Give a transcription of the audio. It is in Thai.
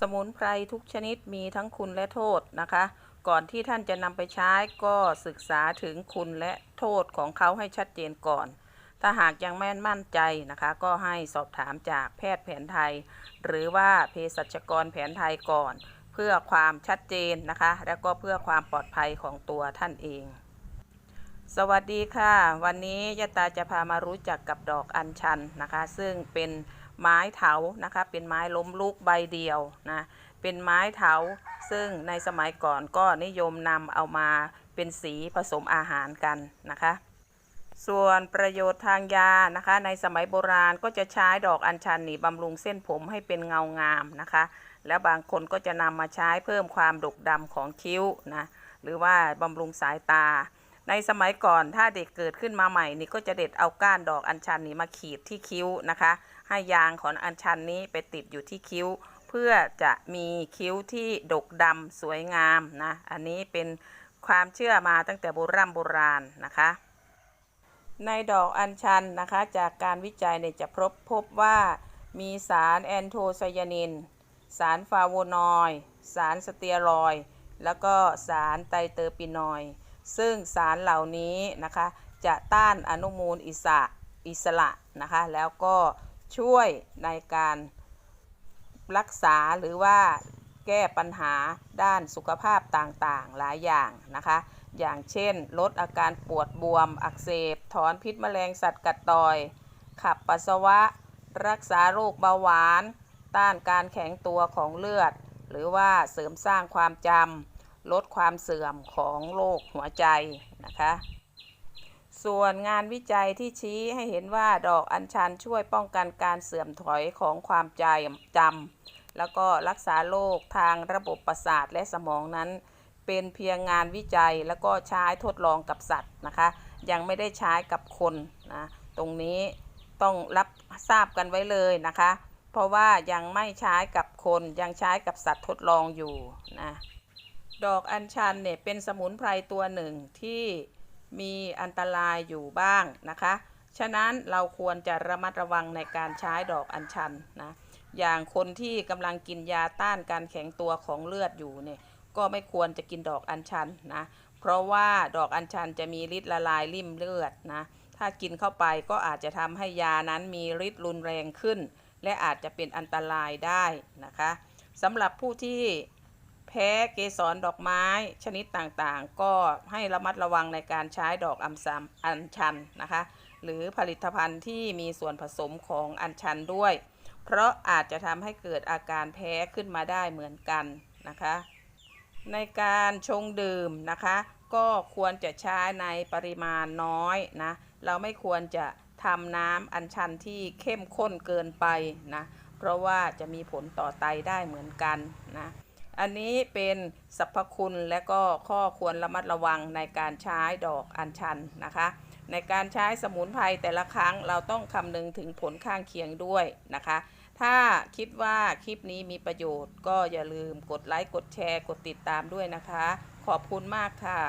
สมุนไพรทุกชนิดมีทั้งคุณและโทษนะคะ ก่อนที่ท่านจะนำไปใช้ก็ศึกษาถึงคุณและโทษของเขาให้ชัดเจนก่อน ถ้าหากยังไม่มั่นใจนะคะ ก็ให้สอบถามจากแพทย์แผนไทย หรือว่าเภสัชกรแผนไทยก่อน เพื่อความชัดเจนนะคะ และก็เพื่อความปลอดภัยของตัวท่านเอง สวัสดีค่ะ วันนี้ยะตาจะพามารู้จักกับดอกอัญชันนะคะ ซึ่งเป็น ไม้เถานะคะ เป็นไม้ล้มลุกใบเดียวนะ เป็นไม้เถาซึ่งในสมัยก่อนก็นิยมนำเอามาเป็นสีผสมอาหารกันนะคะ ส่วนประโยชน์ทางยานะคะ ในสมัยโบราณก็จะใช้ดอกอัญชันนี่บำรุงเส้นผมให้เป็นเงางามนะคะ แล้วบางคนก็จะนำมาใช้เพิ่มความดกดำของคิ้วนะ หรือว่าบำรุงสายตา ในสมัยก่อนถ้าเด็กเกิดขึ้นมาใหม่นี่ก็จะเด็ดเอาก้านดอกอัญชันนี้มาขีดที่คิ้วนะคะ ให้ยางของอัญชันนี้ไปติดอยู่ที่คิ้ว เพื่อจะมีคิ้วที่ดกดำสวยงามนะอันนี้เป็นความเชื่อมาตั้งแต่โบราณโบราณนะคะ ในดอกอัญชันนะคะจากการวิจัยเนี่ยจะพบพบว่ามีสารแอนโทไซยานิน สารฟาโวนอยด์สารสเตียรอยด์แล้วก็สารไตรเตอร์ปินอยด์ ซึ่งสารเหล่านี้นะคะจะต้านอนุมูลอิสระอิสระนะคะแล้วก็ช่วยในการรักษาหรือว่าแก้ปัญหาด้านสุขภาพต่างๆ หลายอย่างนะคะ อย่างเช่น ลดอาการปวดบวมอักเสบ ถอนพิษแมลงสัตว์กัดต่อย ขับปัสสาวะ รักษาโรคเบาหวาน ต้านการแข็งตัวของเลือด หรือว่าเสริมสร้างความจำ ลดความเสื่อมของโรคหัวใจนะคะ ส่วนงานวิจัยที่ชี้ให้เห็นว่าดอกอัญชันช่วยป้องกันการเสื่อมถอยของความใจจำแล้วก็รักษาโรคทางระบบประสาทและสมองนั้น เป็นเพียงงานวิจัยแล้วก็ใช้ทดลองกับสัตว์นะคะ ยังไม่ได้ใช้กับคนนะตรงนี้ต้องรับทราบกันไว้เลยนะคะ เพราะว่ายังไม่ใช้กับคนยังใช้กับสัตว์ทดลองอยู่นะ ดอกอัญชันเนี่ยเป็นสมุนไพรตัวหนึ่งที่มีอันตรายอยู่บ้างนะคะ ฉะนั้นเราควรจะระมัดระวังในการใช้ดอกอัญชันนะ อย่างคนที่กำลังกินยาต้านการแข็งตัวของเลือดอยู่เนี่ย ก็ไม่ควรจะกินดอกอัญชันนะ เพราะว่าดอกอัญชันจะมีฤทธิ์ละลายริ่มเลือดนะ ถ้ากินเข้าไปก็อาจจะทำให้ยานั้นมีฤทธิ์รุนแรงขึ้น และอาจจะเป็นอันตรายได้นะคะสำหรับผู้ที่ แพ้เกสรดอกไม้ชนิดต่างๆ ก็ให้ระมัดระวังในการใช้ดอกอัมซัมอัญชันนะคะ หรือผลิตภัณฑ์ที่มีส่วนผสมของอัญชันด้วย เพราะอาจจะทำให้เกิดอาการแพ้ขึ้นมาได้เหมือนกันนะคะ ในการชงดื่มนะคะ ก็ควรจะใช้ในปริมาณน้อยนะ เราไม่ควรจะทำน้ำอัญชันที่เข้มข้นเกินไปนะ เพราะว่าจะมีผลต่อไตได้เหมือนกันนะ อันนี้เป็นสรรพคุณและก็ข้อควรระมัดระวังในการใช้ดอกอัญชันนะคะ ในการใช้สมุนไพรแต่ละครั้งเราต้องคำนึงถึงผลข้างเคียงด้วยนะคะ ถ้าคิดว่าคลิปนี้มีประโยชน์ก็อย่าลืมกดไลค์กดแชร์กดติดตามด้วยนะคะ ขอบคุณมากค่ะ